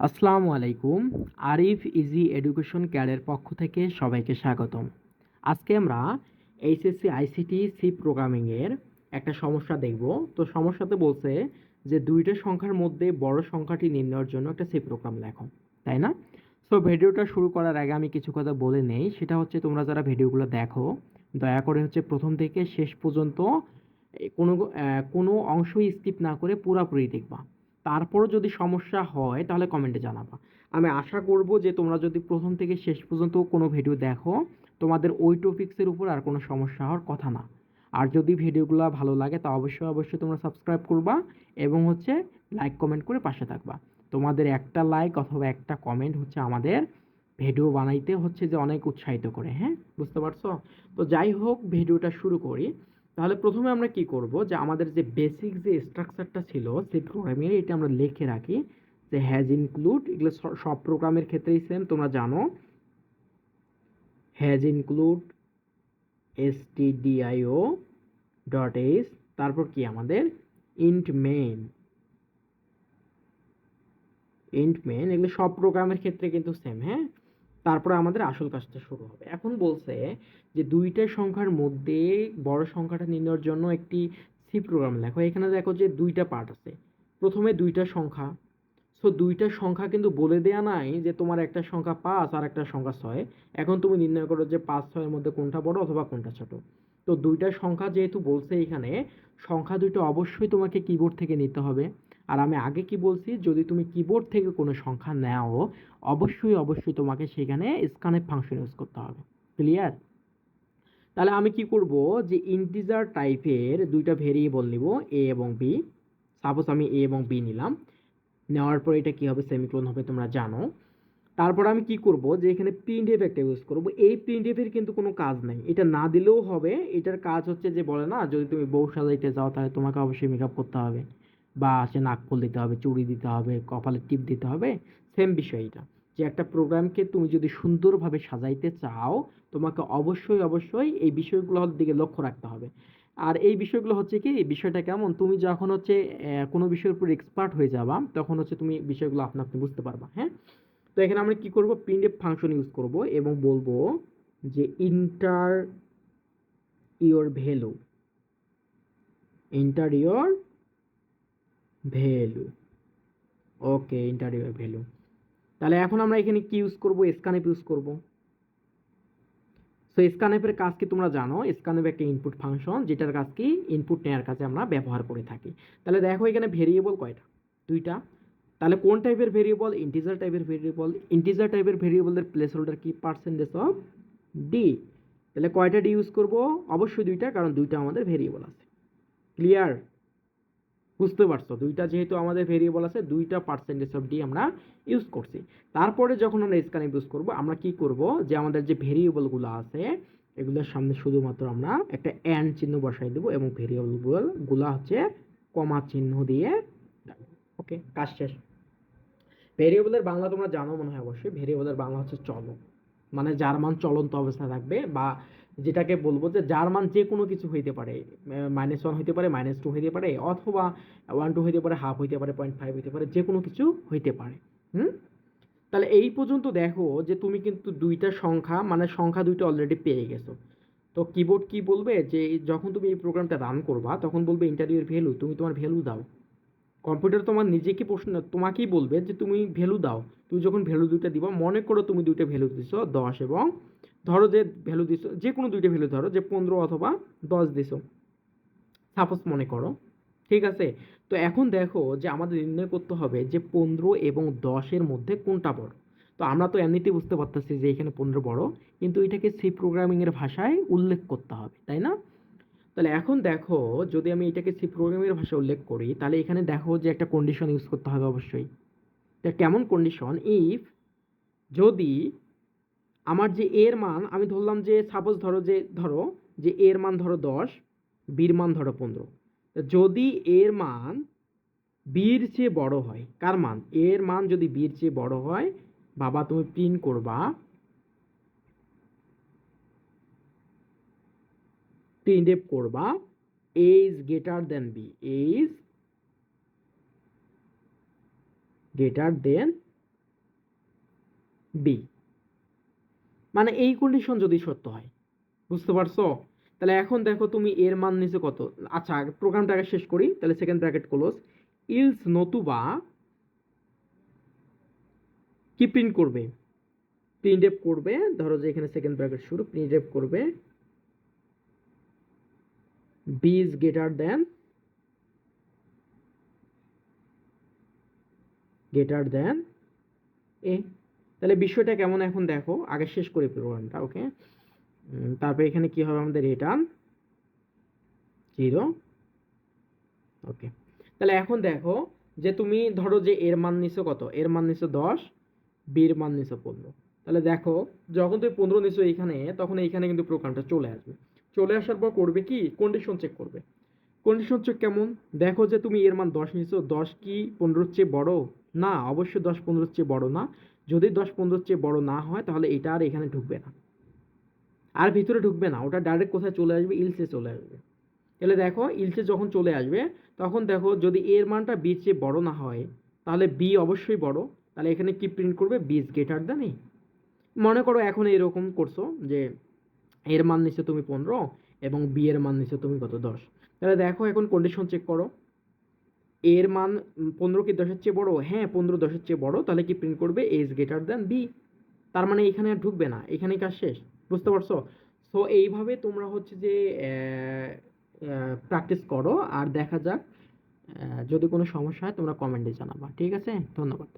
আসসালামু আলাইকুম। Arif easy education কেয়ারের পক্ষ থেকে সবাইকে স্বাগতম। আজকে আমরা এইচএসসি, আইসিটি, সি প্রোগ্রামিংয়ের একটা সমস্যা দেখব। তো সমস্যাতে বলছে যে দুইটা সংখ্যার মধ্যে বড় সংখ্যাটি নির্ণয়ের জন্য একটা সি প্রোগ্রাম লেখো, তাই না? সো ভিডিওটা শুরু করার আগে আমি কিছু কথা বলে নেই। সেটা হচ্ছে তোমরা যারা ভিডিওগুলো দেখো, দয়া করে হচ্ছে প্রথম থেকে শেষ পর্যন্ত কোনো কোনো অংশই স্কিপ না করে পুরোপুরি দেখবা। তারপরও যদি সমস্যা হয়, তাহলে কমেন্টে জানাবা। আমি আশা করব যে তোমরা যদি প্রথম থেকে শেষ পর্যন্ত কোনো ভিডিও দেখো, তোমাদের ওই টপিক্সের উপর আর কোনো সমস্যা হওয়ার কথা না। আর যদি ভিডিওগুলো ভালো লাগে, তা অবশ্যই অবশ্যই তোমরা সাবস্ক্রাইব করবা এবং হচ্ছে লাইক কমেন্ট করে পাশে থাকবা। তোমাদের একটা লাইক অথবা একটা কমেন্ট হচ্ছে আমাদের ভিডিও বানাইতে হচ্ছে যে অনেক উৎসাহিত করে হ্যাঁ? বুঝতে পারছ? তো যাই হোক ভিডিওটা শুরু করি। তাহলে প্রথমে আমরা কি করব যে আমাদের যে বেসিক যে স্ট্রাকচারটা ছিল, সেই প্রোগ্রামের এটা আমরা লিখে রাখি যে হ্যাজ ইনক্লুড এগুলো সব প্রোগ্রামের ক্ষেত্রেই সেম তোমরা জানো। Hash include S T D I O dot S তারপর কি আমাদের? ইন্ট মেন ইন্ট মেন এগুলো সব প্রোগ্রামের ক্ষেত্রে কিন্তু সেম হ্যাঁ? তারপরে আমাদের আসল কাজটা শুরু হবে। এখন বলছে যে দুইটা সংখ্যার মধ্যে বড় সংখ্যাটা নির্ণয়ের জন্য একটি সি প্রোগ্রাম লেখো। এখানে দেখো যে দুইটা পার্ট আছে। প্রথমে দুইটা সংখ্যা। সো দুইটা সংখ্যা কিন্তু বলে দেয়া নাই যে তোমার একটা সংখ্যা পাঁচ আর একটা সংখ্যা ছয়। এখন তুমি নির্ণয় করো যে পাঁচ, ছয়ের মধ্যে কোনটা বড় অথবা কোনটা ছোট। তো দুইটা সংখ্যা যেহেতু বলছে এখানে, সংখ্যা দুটো অবশ্যই তোমাকে কিবোর্ড থেকে নিতে হবে। আর আমি আগে কি বলছি, যদি তুমি কিবোর্ড থেকে কোনো সংখ্যা নাও, অবশ্যই অবশ্যই তোমাকে সেখানে স্ক্যানের ফাংশন ইউজ করতে হবে। ক্লিয়ার তাহলে আমি কি করব যে ইন্টিজার টাইপের দুইটা ভেরিয়েবল নিব এ এবং বি সাপোজ আমি এ এবং বি নিলাম। নেওয়ার পর এটা কি হবে? সেমিক্লোন হবে, তোমরা জানো। তারপর আমি কি করব যে এখানে প্রিন্ট এফ একটা ইউজ করব। এই প্রিন্ট এফের কিন্তু কোনো কাজ নাই। এটা না দিলেও হবে। এটার কাজ হচ্ছে যে বলে না, যদি তুমি বউ সাজাইতে যাও, তাহলে তোমাকে অবশ্যই মেকআপ করতে হবে। বা সে নাকফুল দিতে হবে, চুড়ি দিতে হবে, কপালে টিপ দিতে হবে সেম বিষয় এটা। যে একটা প্রোগ্রামকে তুমি যদি সুন্দরভাবে সাজাইতে চাও, তোমাকে অবশ্যই অবশ্যই এই বিষয়গুলোর দিকে লক্ষ্য রাখতে হবে। আর এই বিষয়গুলো হচ্ছে কি, বিষয়টা কেমন? তুমি যখন হচ্ছে কোনো বিষয়ের উপর এক্সপার্ট হয়ে যাবা, তখন হচ্ছে তুমি বিষয়গুলো আপনা আপনি বুঝতে পারবা হ্যাঁ? তো এখানে আমরা কি করব? প্রিন্টএফ ফাংশন ইউজ করব এবং বলব যে enter your value enter your value. Okay enter your value. তাহলে এখন আমরা এখানে কি ইউজ করব? স্ক্যানএপ ইউজ করব। সো স্ক্যানএপের কাজ কি তোমরা জানো? স্ক্যানএপ একটা ইনপুট ফাংশন যেটার কাজ কি? ইনপুট নেওয়ার কাজে আমরা ব্যবহার করে থাকি। তাহলে দেখো এখানে ভেরিয়েবল কয়টা? দুইটা। তাহলে কোন টাইপের ভেরিয়েবল ইন্টিজার টাইপের ভেরিয়েবল ইন্টিজার টাইপের ভেরিয়েবলের প্লেস হোল্ডার কি? পার্সেন্টেজ অফ ডি তাহলে কয়টা ডি ইউজ করব? অবশ্যই দুইটা, কারণ দুইটা আমাদের ভেরিয়েবল আছে। ক্লিয়ার বুঝতে পারছ? দুইটা যেহেতু আমাদের ভেরিয়েবল আছে, দুইটা পার্সেন্টেজ অফ ডি আমরা ইউজ করছি। তারপরে যখন আমরা স্ক্যানে ইউজ করব, আমরা কি করব? যে আমাদের যে ভেরিয়েবলগুলো আছে, এগুলোর সামনে শুধুমাত্র আমরা একটা অ্যান্ড চিহ্ন বসাই দেবো এবং ভেরিয়েবলগুলো হচ্ছে কমা চিহ্ন দিয়ে ওকে কাজ শেষ। ভেরিয়েবলের বাংলা তোমরা জানো মনে হয় অবশ্যই। ভেরিয়েবলের বাংলা হচ্ছে চলক। মানে জার্মান চলন্ত অবস্থায় থাকবে বা যেটাকে বলব যে জার্মান যে কোনো কিছু হইতে পারে মাইনাস ওয়ান হইতে পারে মাইনাস টু হইতে পারে, অথবা ওয়ান টু হইতে পারে হাফ হইতে পারে পয়েন্ট ফাইভ হইতে পারে, যে কোনো কিছু হইতে পারে। হুম? তাহলে এই পর্যন্ত দেখো যে তুমি কিন্তু দুইটা সংখ্যা মানে সংখ্যা দুইটা অলরেডি পেয়ে গেছো। তো কিবোর্ড কি বলবে যে যখন তুমি এই প্রোগ্রামটা রান করবা, তখন বলবে ইন্টারভিউর ভ্যালু তুমি তোমার ভ্যালু দাও। কম্পিউটার তোমার নিজেকে প্রশ্ন, তোমাকেই বলবে যে তুমি ভ্যালু দাও। তুমি যখন ভ্যালু দুইটা দিবা, মনে করো তুমি দুইটা ভ্যালু দিছো দশ এবং ধরো যে ভ্যালু দিছো, যে কোনো দুইটা ভ্যালু ধরো, যে পনেরো অথবা দশ দিছো। সাপোজ মনে করো, ঠিক আছে? তো এখন দেখো যে আমাদের নির্ণয় করতে হবে যে পনেরো এবং দশের মধ্যে কোনটা বড়। তো আমরা তো এমনিতেই বুঝতে পারতেছি যে এখানে পনেরো বড়, কিন্তু এটাকে সি প্রোগ্রামিংয়ের ভাষায় উল্লেখ করতে হবে, তাই না? তাহলে এখন দেখো, যদি আমি এটাকে সি প্রোগ্রামের ভাষায় উল্লেখ করি, তাহলে এখানে দেখো যে একটা কন্ডিশন ইউজ করতে হবে অবশ্যই। তা কেমন কন্ডিশন ইফ যদি আমার যে এর মান, আমি ধরলাম যে সাপোজ ধরো যে ধরো যে এর মান ধরো দশ বির মান ধরো পনেরো। যদি এর মান বির চেয়ে বড় হয়, কার মান? এর মান যদি বির চেয়ে বড় হয়, বাবা তুমি প্রিন্ট করবা প্রিন্ট করবা A is greater than B A is greater than B মানে এই কন্ডিশন যদি সত্য হয়, বুঝতে পারছ? তাহলে এখন দেখো তুমি এর মান নিচে কত? আচ্ছা আগে প্রোগ্রামটা আগে শেষ করি, তাহলে সেকেন্ড ব্র্যাকেট ক্লোজ ইলস নতুবা কি প্রিন্ট করবে? প্রিন্ট করবে, ধরো যে এখানে সেকেন্ড ব্র্যাকেট শুরু প্রিন্ট করবে B is greater than greater than A তাহলে বিষয়টা কেমন এখন দেখো? আগে শেষ করি প্রোগ্রামটা ওকে তারপরে এখানে কি হবে আমাদের? রিটার্ন জিরো ওকে তাহলে এখন দেখো যে তুমি ধরো যে এর মান নিছো কত? এর মান নিছো দশ বির মান নিছো পনেরো। তাহলে দেখো, যখন তুমি পনেরো নিছো এইখানে তখন এইখানে কিন্তু প্রোগ্রামটা চলে আসবে। চলে আসার পর করবে কি? কন্ডিশন চেক করবে। কন্ডিশন চেক কেমন? দেখো যে তুমি এর মান দশ নিছো দশ কি পনেরোর চেয়ে বড়? না, অবশ্যই দশ পনেরোর চেয়ে বড় না। যদি দশ পনেরোর চেয়ে বড় না হয়, তাহলে এটা আর এখানে ঢুকবে না। আর ভিতরে ঢুকবে না। ওটা ডাইরেক্ট কোথায় চলে আসবে? ইলসে চলে আসবে। তাহলে দেখো ইলসে যখন চলে আসবে, তখন দেখো যদি এর মানটা বির চেয়ে বড় না হয়, তাহলে বি অবশ্যই বড়। তাহলে এখানে কি প্রিন্ট করবে? বি ইজ গ্রেটার দ্যান মনে করো এখন এরকম করছ যে এর মান নিচ্ছে তুমি পনেরো এবং বি এর মান নিচ্ছে তুমি কত? দশ। তাহলে দেখো এখন কন্ডিশন চেক করো। এর মান পনেরো কি দশের চেয়ে বড়ো? হ্যাঁ পনেরো দশের চেয়ে বড়ো। তাহলে কি প্রিন্ট করবে? A is greater than B তার মানে এখানে আর ঢুকবে না। এখানে কাজ শেষ। বুঝতে পারছ? সো এইভাবে তোমরা হচ্ছে যে প্র্যাকটিস করো। আর দেখা যাক যদি কোনো সমস্যা হয় তোমরা কমেন্টে জানাবা। ঠিক আছে? ধন্যবাদ।